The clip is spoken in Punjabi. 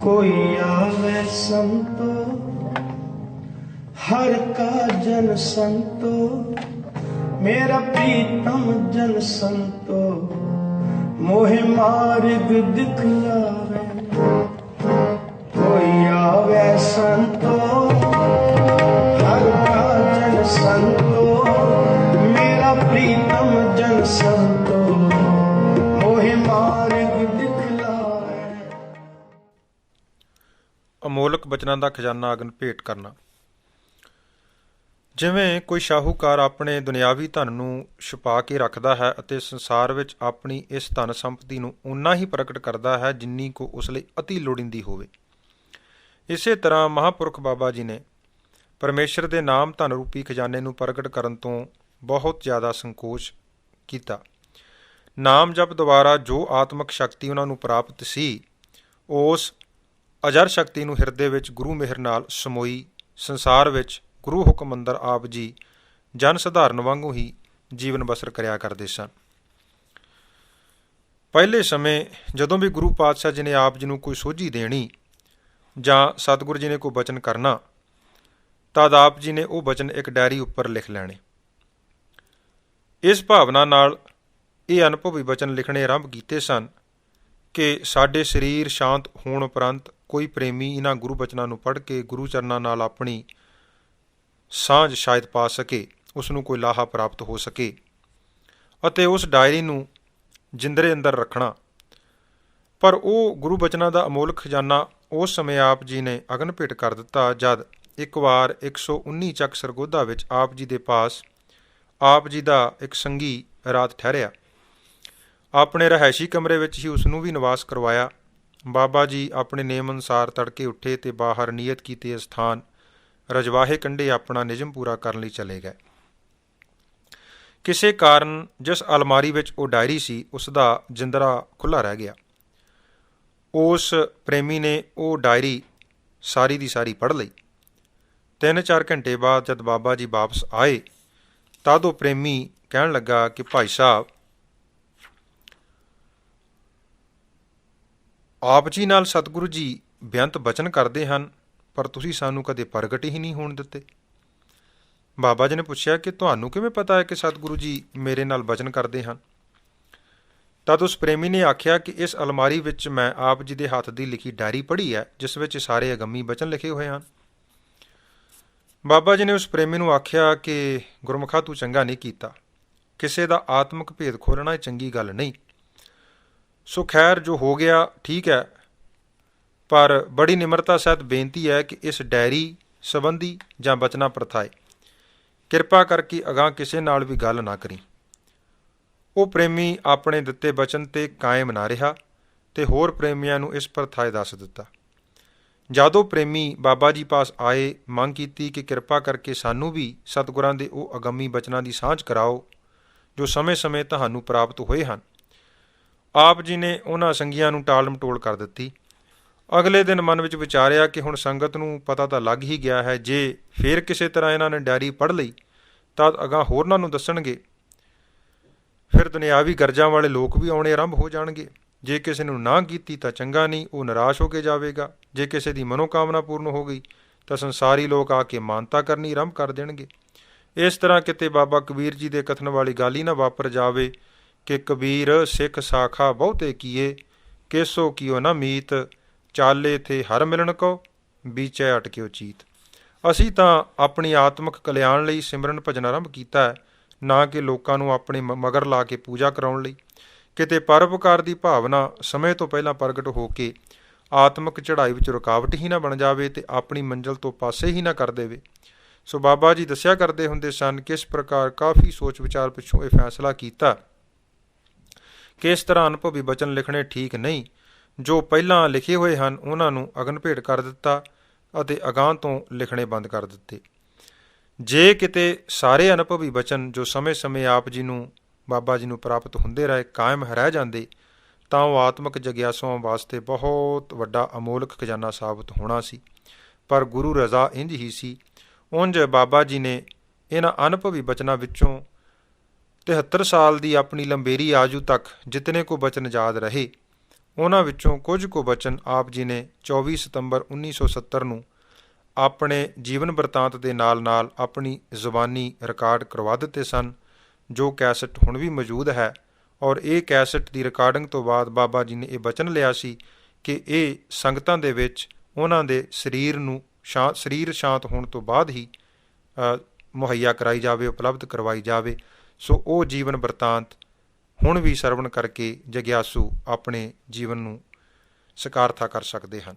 ਕੋਈ ਆਵੇ ਸੰਤੋ, ਹਰ ਕਾ ਜਨ ਸੰਤੋ, ਮੇਰਾ ਪ੍ਰੀਤਮ ਜਨ ਸੰਤੋ, ਮੋਹਿ ਮਾਰਗ ਦਿਖਲਾਵੇ ਕੋਈ ਆਵੇ ਸੰਤੋ ਅਮੋਲਕ ਬਚਨਾਂ ਦਾ ਖਜ਼ਾਨਾ ਅਗਨ ਭੇਟ ਕਰਨਾ। ਜਿਵੇਂ ਕੋਈ ਸ਼ਾਹੂਕਾਰ ਆਪਣੇ ਦੁਨਿਆਵੀ ਧਨ ਨੂੰ ਛੁਪਾ ਕੇ ਰੱਖਦਾ ਹੈ ਅਤੇ ਸੰਸਾਰ ਵਿੱਚ ਆਪਣੀ ਇਸ ਧਨ ਸੰਪਤੀ ਨੂੰ ਉਨਾ ਹੀ ਪ੍ਰਗਟ ਕਰਦਾ ਹੈ ਜਿੰਨੀ ਕੋ ਉਸ ਲਈ ਅਤੀ ਲੋੜੀਂਦੀ ਹੋਵੇ। ਇਸੇ ਤਰ੍ਹਾਂ ਮਹਾਪੁਰਖ ਬਾਬਾ ਜੀ ਨੇ ਪਰਮੇਸ਼ਰ ਦੇ ਨਾਮ ਧਨ ਰੂਪੀ ਖਜ਼ਾਨੇ ਨੂੰ ਪ੍ਰਗਟ ਕਰਨ ਤੋਂ ਬਹੁਤ ਜ਼ਿਆਦਾ ਸੰਕੋਚ ਕੀਤਾ। ਨਾਮ ਜਪ ਦੁਆਰਾ ਜੋ ਆਤਮਿਕ ਸ਼ਕਤੀ ਉਹਨਾਂ ਨੂੰ ਪ੍ਰਾਪਤ ਸੀ, ਉਸ ਅਜਰ ਸ਼ਕਤੀ ਨੂੰ ਹਿਰਦੇ ਵਿੱਚ ਗੁਰੂ ਮਿਹਰ ਨਾਲ ਸਮੋਈ, ਸੰਸਾਰ ਵਿੱਚ ਗੁਰੂ ਹੁਕਮ ਅੰਦਰ ਆਪ ਜੀ, ਜਨ ਸਧਾਰਨ ਵਾਂਗੂ ਹੀ ਜੀਵਨ ਬਸਰ ਕਰਿਆ ਕਰਦੇ ਸਨ। ਪਹਿਲੇ ਸਮੇਂ ਜਦੋਂ ਵੀ ਗੁਰੂ ਪਾਤਸ਼ਾਹ ਜੀ ਨੇ ਆਪ ਜੀ ਨੂੰ ਕੋਈ ਸੋਝੀ ਦੇਣੀ ਜਾਂ ਸਤਿਗੁਰੂ ਜੀ ਨੇ ਕੋਈ ਬਚਨ ਕਰਨਾ, ਤਦ ਆਪ ਜੀ ਨੇ ਉਹ ਬਚਨ ਇੱਕ ਡਾਇਰੀ ਉੱਪਰ ਲਿਖ ਲੈਣੇ। ਇਸ ਭਾਵਨਾ ਨਾਲ ਇਹ ਅਨੁਭਵੀ ਬਚਨ ਲਿਖਣੇ ਆਰੰਭ ਕੀਤੇ ਸਨ ਕਿ ਸਾਡੇ ਸਰੀਰ ਸ਼ਾਂਤ ਹੋਣ ਉਪਰੰਤ ਕੋਈ ਪ੍ਰੇਮੀ ਇਹਨਾਂ ਗੁਰੂ ਬਚਨਾਂ ਨੂੰ ਪੜ੍ਹ ਕੇ ਗੁਰੂ ਚਰਨਾਂ ਨਾਲ ਆਪਣੀ ਸਾਂਝ ਸ਼ਾਇਦ ਪਾ ਸਕੇ ਉਸ ਨੂੰ ਕੋਈ ਲਾਹਾ ਪ੍ਰਾਪਤ ਹੋ ਸਕੇ। ਅਤੇ ਉਸ ਡਾਇਰੀ ਨੂੰ ਜਿੰਦਰੇ ਅੰਦਰ ਰੱਖਣਾ। ਪਰ ਉਹ ਗੁਰੂ ਬਚਨਾਂ ਦਾ ਅਮੋਲਕ ਖਜ਼ਾਨਾ ਉਸ ਸਮੇਂ ਆਪ ਜੀ ਨੇ ਅਗਨ ਭੇਟ ਕਰ ਦਿੱਤਾ, ਜਦ ਇੱਕ ਵਾਰ 119 ਚੱਕ ਸਰਗੋਧਾ ਵਿੱਚ ਆਪ ਜੀ ਦੇ ਪਾਸ ਆਪ ਜੀ ਦਾ ਇੱਕ ਸੰਗੀ ਰਾਤ ਠਹਿਰਿਆ। ਆਪਣੇ ਰਹਿائشੀ ਕਮਰੇ ਵਿੱਚ ਹੀ ਉਸ ਨੂੰ ਵੀ ਨਿਵਾਸ ਕਰਵਾਇਆ। ਬਾਬਾ ਜੀ ਆਪਣੇ ਨੇਮ ਅਨੁਸਾਰ ਤੜਕੇ ਉੱਠੇ ਤੇ ਬਾਹਰ ਨਿਯਤ ਕੀਤੇ ਸਥਾਨ ਰਜਵਾਹੇ ਕੰਢੇ ਆਪਣਾ ਨਿਯਮ ਪੂਰਾ ਕਰਨ ਲਈ ਚਲੇ ਗਏ। ਕਿਸੇ ਕਾਰਨ ਜਿਸ ਅਲਮਾਰੀ ਵਿੱਚ ਉਹ ਡਾਇਰੀ ਸੀ ਉਸ ਦਾ ਜਿੰਦਰਾ ਖੁੱਲਾ ਰਹਿ ਗਿਆ। ਉਸ ਪ੍ਰੇਮੀ ਨੇ ਉਹ ਡਾਇਰੀ ਸਾਰੀ ਦੀ ਸਾਰੀ ਪੜ੍ਹ ਲਈ। ਤਿੰਨ ਚਾਰ ਘੰਟੇ ਬਾਅਦ ਜਦ ਬਾਬਾ ਜੀ ਵਾਪਸ ਆਏ, ਤਦ ਉਹ ਪ੍ਰੇਮੀ ਕਹਿਣ ਲੱਗਾ ਕਿ ਭਾਈ ਸਾਹਿਬ ਆਪ ਜੀ ਨਾਲ ਸਤਿਗੁਰੂ ਜੀ ਬੇਅੰਤ ਬਚਨ ਕਰਦੇ ਹਨ, ਪਰ ਤੁਸੀਂ ਸਾਨੂੰ ਕਦੇ ਪ੍ਰਗਟ ਹੀ ਨਹੀਂ ਹੋਣ ਦਿੱਤੇ। ਬਾਬਾ ਜੀ ਨੇ ਪੁੱਛਿਆ ਕਿ ਤੁਹਾਨੂੰ ਕਿਵੇਂ ਪਤਾ ਹੈ ਕਿ ਸਤਿਗੁਰੂ ਜੀ ਮੇਰੇ ਨਾਲ ਬਚਨ ਕਰਦੇ ਹਨ? ਤਦ ਉਸ ਪ੍ਰੇਮੀ ਨੇ ਆਖਿਆ ਕਿ ਇਸ ਅਲਮਾਰੀ ਵਿੱਚ ਮੈਂ ਆਪ ਜੀ ਦੇ ਹੱਥ ਦੀ ਲਿਖੀ ਡਾਇਰੀ ਪੜ੍ਹੀ ਹੈ, ਜਿਸ ਵਿੱਚ ਸਾਰੇ ਅਗੰਮੀ ਬਚਨ ਲਿਖੇ ਹੋਏ ਹਨ। ਬਾਬਾ ਜੀ ਨੇ ਉਸ ਪ੍ਰੇਮੀ ਨੂੰ ਆਖਿਆ ਕਿ, ਗੁਰਮੁਖਾ, ਤੂੰ ਚੰਗਾ ਨਹੀਂ ਕੀਤਾ। ਕਿਸੇ ਦਾ ਆਤਮਿਕ ਭੇਦ ਖੋਲਣਾ ਇਹ ਚੰਗੀ ਗੱਲ ਨਹੀਂ। ਸੋ ਖੈਰ ਜੋ ਹੋ ਗਿਆ, ਠੀਕ ਹੈ। ਪਰ ਬੜੀ ਨਿਮਰਤਾ ਸਹਿਤ ਬੇਨਤੀ ਹੈ ਕਿ ਇਸ ਡਾਇਰੀ ਸੰਬੰਧੀ ਜਾਂ ਬਚਨਾ ਪ੍ਰਥਾਏ ਕਿਰਪਾ ਕਰਕੇ ਅਗਾਹ ਕਿਸੇ ਨਾਲ ਵੀ ਗੱਲ ਨਾ ਕਰੀ। ਉਹ ਪ੍ਰੇਮੀ ਆਪਣੇ ਦਿੱਤੇ ਬਚਨ ਤੇ ਕਾਇਮ ਨਾ ਰਿਹਾ ਤੇ ਹੋਰ ਪ੍ਰੇਮੀਆਂ ਨੂੰ ਇਸ ਪ੍ਰਥਾਏ ਦੱਸ ਦਿੱਤਾ। ਜਦੋਂ ਪ੍ਰੇਮੀ ਬਾਬਾ ਜੀ ਪਾਸ ਆਏ, ਮੰਗ ਕੀਤੀ ਕਿ ਕਿਰਪਾ ਕਰਕੇ ਸਾਨੂੰ ਵੀ ਸਤਿਗੁਰਾਂ ਦੇ ਉਹ ਅਗੰਮੀ ਬਚਨਾਂ ਦੀ ਸਾਂਝ ਕਰਾਓ, ਜੋ ਸਮੇਂ-ਸਮੇਂ ਤੁਹਾਨੂੰ ਪ੍ਰਾਪਤ ਹੋਏ ਹਨ। ਆਪ ਜੀ ਨੇ ਉਹਨਾਂ ਸੰਗੀਆਂ ਨੂੰ ਟਾਲ ਮਟੋਲ ਕਰ ਦਿੱਤੀ। ਅਗਲੇ ਦਿਨ ਮਨ ਵਿੱਚ ਵਿਚਾਰਿਆ ਕਿ ਹੁਣ ਸੰਗਤ ਨੂੰ ਪਤਾ ਤਾਂ ਲੱਗ ਹੀ ਗਿਆ ਹੈ, ਜੇ ਫੇਰ ਕਿਸੇ ਤਰ੍ਹਾਂ ਇਹਨਾਂ ਨੇ ਡਾਇਰੀ ਪੜ੍ਹ ਲਈ, ਤਾਂ ਅਗਾਂ ਹੋਰਨਾਂ ਨੂੰ ਦੱਸਣਗੇ। ਫਿਰ ਦੁਨਿਆਵੀ ਗਰਜਾਂ ਵਾਲੇ ਲੋਕ ਵੀ ਆਉਣੇ ਆਰੰਭ ਹੋ ਜਾਣਗੇ। ਜੇ ਕਿਸੇ ਨੂੰ ਨਾ ਕੀਤੀ ਤਾਂ ਚੰਗਾ ਨਹੀਂ, ਉਹ ਨਿਰਾਸ਼ ਹੋ ਕੇ ਜਾਵੇਗਾ। ਜੇ ਕਿਸੇ ਦੀ ਮਨੋਕਾਮਨਾ ਪੂਰਨ ਹੋ ਗਈ, ਤਾਂ ਸੰਸਾਰੀ ਲੋਕ ਆ ਕੇ ਮਾਨਤਾ ਕਰਨੀ ਆਰੰਭ ਕਰ ਦੇਣਗੇ। ਇਸ ਤਰ੍ਹਾਂ ਕਿਤੇ ਬਾਬਾ ਕਬੀਰ ਜੀ ਦੇ ਕਥਨ ਵਾਲੀ ਗੱਲ ਹੀ ਨਾ ਵਾਪਰ ਜਾਵੇ ਕਿ ਕਬੀਰ ਸਿੱਖ ਸਾਖਾ ਬਹੁਤੇ ਕੀਏ, ਕੇਸੋ ਕੀਓ ਨਾ ਮੀਤ, ਚਾਲੇ ਥੇ ਹਰ ਮਿਲਣ ਕੋ ਵਿਚੈ ਅਟਕਿਓ ਚੀਤ। ਅਸੀਂ ਤਾਂ ਆਪਣੀ ਆਤਮਿਕ ਕਲਿਆਣ ਲਈ ਸਿਮਰਨ ਭਜਨ ਆਰੰਭ ਕੀਤਾ ਹੈ, ਨਾ ਕਿ ਲੋਕਾਂ ਨੂੰ ਆਪਣੇ ਮ- ਮਗਰ ਲਾ ਕੇ ਪੂਜਾ ਕਰਾਉਣ ਲਈ। ਕਿਤੇ ਪਰਉਪਕਾਰ ਦੀ ਭਾਵਨਾ ਸਮੇਂ ਤੋਂ ਪਹਿਲਾਂ ਪ੍ਰਗਟ ਹੋ ਕੇ ਆਤਮਿਕ ਚੜ੍ਹਾਈ ਵਿੱਚ ਰੁਕਾਵਟ ਹੀ ਨਾ ਬਣ ਜਾਵੇ ਤੇ ਆਪਣੀ ਮੰਜ਼ਲ ਤੋਂ ਪਾਸੇ ਹੀ ਨਾ ਕਰ ਦੇਵੇ। ਸੋ ਬਾਬਾ ਜੀ ਦੱਸਿਆ ਕਰਦੇ ਹੁੰਦੇ ਸਨ ਕਿਸ ਪ੍ਰਕਾਰ ਕਾਫੀ ਸੋਚ ਵਿਚਾਰ ਪਿੱਛੋਂ ਇਹ ਫੈਸਲਾ ਕੀਤਾ। ਕਿ ਇਸ ਤਰ੍ਹਾਂ ਅਨੁਭਵੀ ਬਚਨ ਲਿਖਣੇ ਠੀਕ ਨਹੀਂ, ਜੋ ਪਹਿਲਾਂ ਲਿਖੇ ਹੋਏ ਹਨ, ਉਹਨਾਂ ਨੂੰ ਅਗਨ ਭੇਟ ਕਰ ਦਿੱਤਾ ਅਤੇ ਅਗਾਂਹ ਤੋਂ ਲਿਖਣੇ ਬੰਦ ਕਰ ਦਿੱਤੇ। ਜੇ ਕਿਤੇ ਸਾਰੇ ਅਨੁਭਵੀ ਬਚਨ ਜੋ ਸਮੇਂ-ਸਮੇਂ ਆਪ ਜੀ ਨੂੰ, ਬਾਬਾ ਜੀ ਨੂੰ ਪ੍ਰਾਪਤ ਹੁੰਦੇ ਰਹੇ, ਕਾਇਮ ਰਹਿ ਜਾਂਦੇ, ਤਾਂ ਉਹ ਆਤਮਿਕ ਜਗਿਆਸੂਆਂ ਵਾਸਤੇ ਬਹੁਤ ਵੱਡਾ ਅਮੋਲਕ ਖਜ਼ਾਨਾ ਸਾਬਤ ਹੋਣਾ ਸੀ। ਪਰ ਗੁਰੂ ਰਜ਼ਾ ਇੰਜ ਹੀ ਸੀ। ਉਂਝ ਬਾਬਾ ਜੀ ਨੇ ਇਹਨਾਂ ਅਨੁਭਵੀ ਬਚਨਾਂ ਵਿੱਚੋਂ 73 ਸਾਲ ਦੀ ਆਪਣੀ ਲੰਬੇਰੀ ਆਜੂ ਤੱਕ ਜਿਤਨੇ ਕੋ ਬਚਨ ਯਾਦ ਰਹੇ, ਉਹਨਾਂ ਵਿੱਚੋਂ ਕੁਝ ਕੁ ਬਚਨ ਆਪ ਜੀ ਨੇ 24 ਸਤੰਬਰ 1970 ਨੂੰ ਆਪਣੇ ਜੀਵਨ ਬਰਤਾਂਤ ਦੇ ਨਾਲ-ਨਾਲ ਆਪਣੀ ਜ਼ੁਬਾਨੀ ਰਿਕਾਰਡ ਕਰਵਾ ਦਿੱਤੇ ਸਨ, ਜੋ ਕੈਸਟ ਹੁਣ ਵੀ ਮੌਜੂਦ ਹੈ ਔਰ ਇਹ ਕੈਸਟ ਦੀ ਰਿਕਾਰਡਿੰਗ ਤੋਂ ਬਾਅਦ ਬਾਬਾ ਜੀ ਨੇ ਇਹ ਬਚਨ ਲਿਆ ਸੀ ਕਿ ਇਹ ਸੰਗਤਾਂ ਦੇ ਵਿੱਚ ਉਹਨਾਂ ਦੇ ਸਰੀਰ ਨੂੰ ਸ਼ਾਂਤ ਸਰੀਰ ਸ਼ਾਂਤ ਹੋਣ ਤੋਂ ਬਾਅਦ ਹੀ ਮੁਹੱਈਆ ਕਰਾਈ ਜਾਵੇ, ਉਪਲਬਧ ਕਰਵਾਈ ਜਾਵੇ। ਸੋ ਉਹ ਜੀਵਨ ਬਰਤਾਂਤ ਹੁਣ ਵੀ ਸਰਵਣ ਕਰਕੇ ਜਗਿਆਸੂ ਆਪਣੇ ਜੀਵਨ ਨੂੰ ਸਕਾਰਥਾ ਕਰ ਸਕਦੇ ਹਨ।